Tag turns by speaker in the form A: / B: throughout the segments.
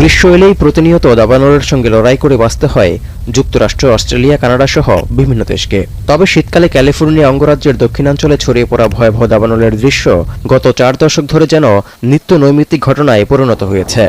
A: গ্রীষ্ম এলেই প্রতিনিয়ত দাবানলের সঙ্গে লড়াই করে বাঁচতে হয় যুক্তরাষ্ট্র, অস্ট্রেলিয়া, কানাডা সহ বিভিন্ন দেশকে। তবে শীতকালে ক্যালিফোর্নিয়া অঙ্গরাজ্যের দক্ষিণাঞ্চলে ছড়িয়ে পড়া ভয়াবহ দাবানলের দৃশ্য গত চার দশক ধরে যেন নিত্য নৈমিত্তিক ঘটনায় পরিণত হয়েছে।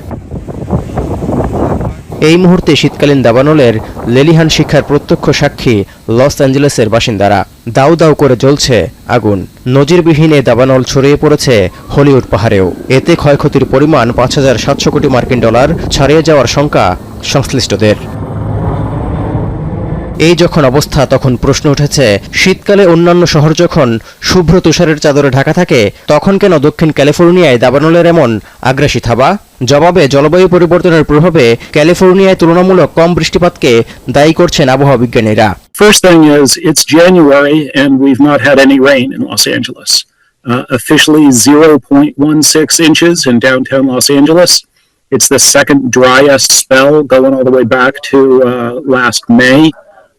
A: এই মুহূর্তে শীতকালীন দাবানলের লেলিহান শিক্ষার প্রত্যক্ষ সাক্ষী লস অ্যাঞ্জেলেসের বাসিন্দারা। দাউ দাউ করে জ্বলছে আগুন। নজিরবিহীন এ দাবানল ছড়িয়ে পড়েছে হলিউড পাহাড়েও। এতে ক্ষয়ক্ষতির পরিমাণ পাঁচ হাজার সাতশো কোটি মার্কিন ডলার ছাড়িয়ে যাওয়ার শঙ্কা সংশ্লিষ্টদের। এই যখন অবস্থা তখন প্রশ্ন উঠেছে শীতকালে অন্যান্য শহর যখন শুভ্র তুষারের চাদরে ঢাকা থাকে তখন কেন দক্ষিণ ক্যালিফোর্নিয়ায় দাবানলের এমন আগ্রাসী থাবা জবাবে জলবায়ু পরিবর্তনের প্রভাবে ক্যালিফোর্নিয়ায় তুলনামূলক কম বৃষ্টিপাতকে দায়ী করছেন আবহাওয়া বিজ্ঞানীরা
B: First thing is it's January and we've not had any rain in Los Angeles. Uh, officially 0.16 inches in downtown Los Angeles. It's the second driest spell going all the way back to uh, last May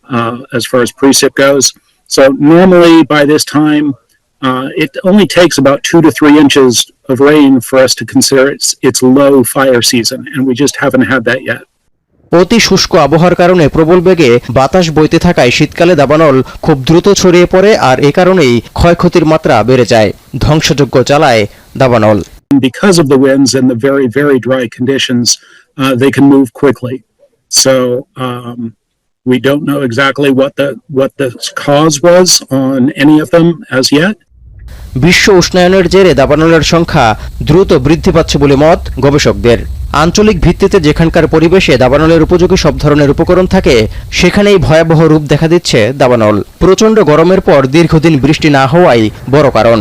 B: uh, as far as precip goes. So normally by this time, uh, it only takes about two to three inches of rain for us to consider it's, it's low fire season, and we just haven't had that yet.
A: অতি শুষ্ক আবহাওয়ার কারণে প্রবল বেগে বাতাস বইতে থাকায় শীতকালে দাবানল খুব দ্রুত ছড়িয়ে পড়ে আর এ কারণেই ক্ষয়ক্ষতির মাত্রা বেড়ে যায় ধ্বংসযজ্ঞ চালায় দাবানল
B: And because of the winds and the very, very dry conditions, uh, they can move quickly. So um, we don't know exactly what the what the cause was on any of them as yet.
A: বিশ্ব উষ্ণায়নের জেরে দাবানলের সংখ্যা দ্রুত বৃদ্ধি পাচ্ছে বলে মত গবেষকদের। আঞ্চলিক ভিত্তিতে যেখানকার পরিবেশে দাবানলের উপযোগী সব ধরনের উপকরণ থাকে, সেখানেই ভয়াবহ রূপ দেখা দিচ্ছে দাবানল। প্রচণ্ড গরমের পর দীর্ঘদিন বৃষ্টি না হওয়াই বড় কারণ।